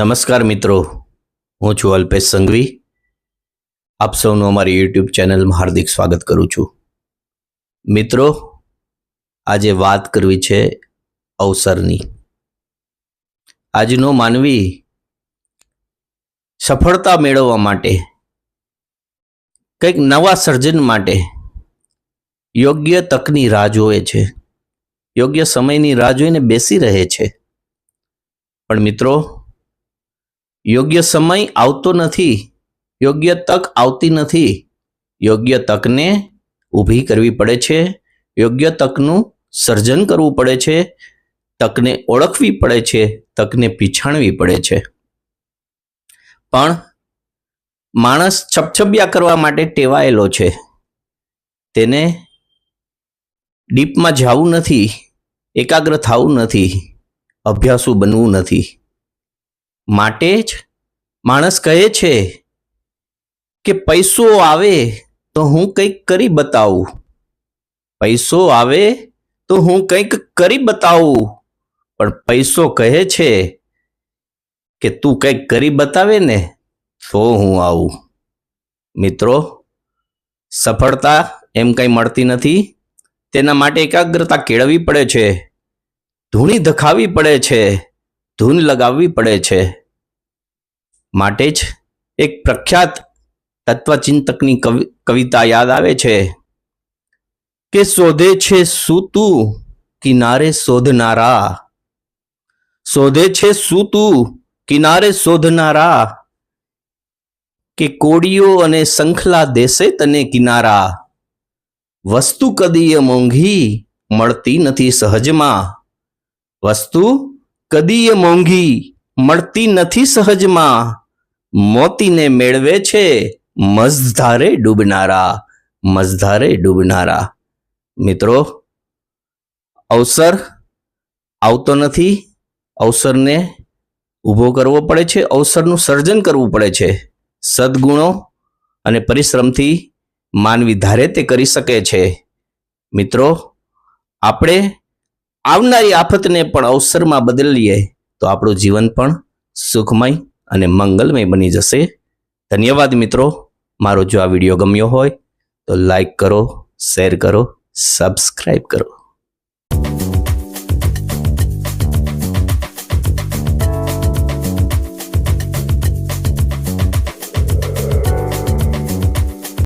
નમસ્કાર મિત્રો, હું છું અલ્પેશ સંઘવી. આપ સૌનું અમારી યુટ્યુબ ચેનલમાં હાર્દિક સ્વાગત કરું છું. મિત્રો, આજે વાત કરવી છે અવસરની. આજનો માનવી સફળતા મેળવવા માટે, કંઈક નવા સર્જન માટે યોગ્ય તકની રાહ જોવે છે. યોગ્ય સમયની રાહ જોઈને બેસી રહે છે. પણ મિત્રો યોગ્ય સમય આવતો નથી, યોગ્ય તક આવતી નથી. યોગ્ય તકને ઊભી કરવી પડે છે, યોગ્ય તકનું સર્જન કરવું પડે છે, તકને ઓળખવી પડે છે, તકને પીછાણવી પડે છે. પણ માણસ છપછપિયા કરવા માટે ટેવાયેલો છે. તેને ડીપમાં જવું નથી, એકાગ્ર થવું નથી, અભ્યાસુ બનવું નથી. માટે જ માણસ કહે છે કે પૈસો આવે તો હું કંઈક કરી બતાવું. પૈસો આવે તો હું કંઈક કરી બતાવું. પણ પૈસો કહે છે કે તું કંઈક કરી બતાવે ને તો હું આવું. મિત્રો, સફળતા એમ કંઈ મળતી નથી. તેના માટે એકાગ્રતા કેળવવી પડે છે. ધૂણી ધખાવી પડે છે. ધૂન લગાવવી પડે છે. માટે જ એક પ્રખ્યાત તત્વચિંતકની કવિ, કવિતા યાદ આવે છે કે શોધે છે શું તું કિનારે શોધનારા. શોધે છે શું તું કિનારે શોધનારા કે કોડીઓ અને શંખલા દેશે તને કિનારા. વસ્તુ કદીય મોંઘી મળતી નથી સહજમાં. વસ્તુ કદીય મોંઘી મળતી નથી સહજમાં. મોતીને મેળવે છે મઝધારે ડૂબનારા મઝધારે ડૂબનારા. મિત્રો, અવસર આવતો નથી, અવસરને ઊભો કરવો પડે છે, અવસરનું સર્જન કરવું પડે છે. સદગુણો અને પરિશ્રમથી માનવી ધારે તે કરી શકે છે. મિત્રો, આપણે આવનારી આફતને પણ અવસરમાં બદલીએ. તો આપણું જીવન પણ સુખમય અને મંગલમય બની જશે. ધન્યવાદ મિત્રો. મારો જો આ વીડિયો ગમ્યો હોય તો લાઈક કરો શેર કરો સબસ્ક્રાઈબ કરો.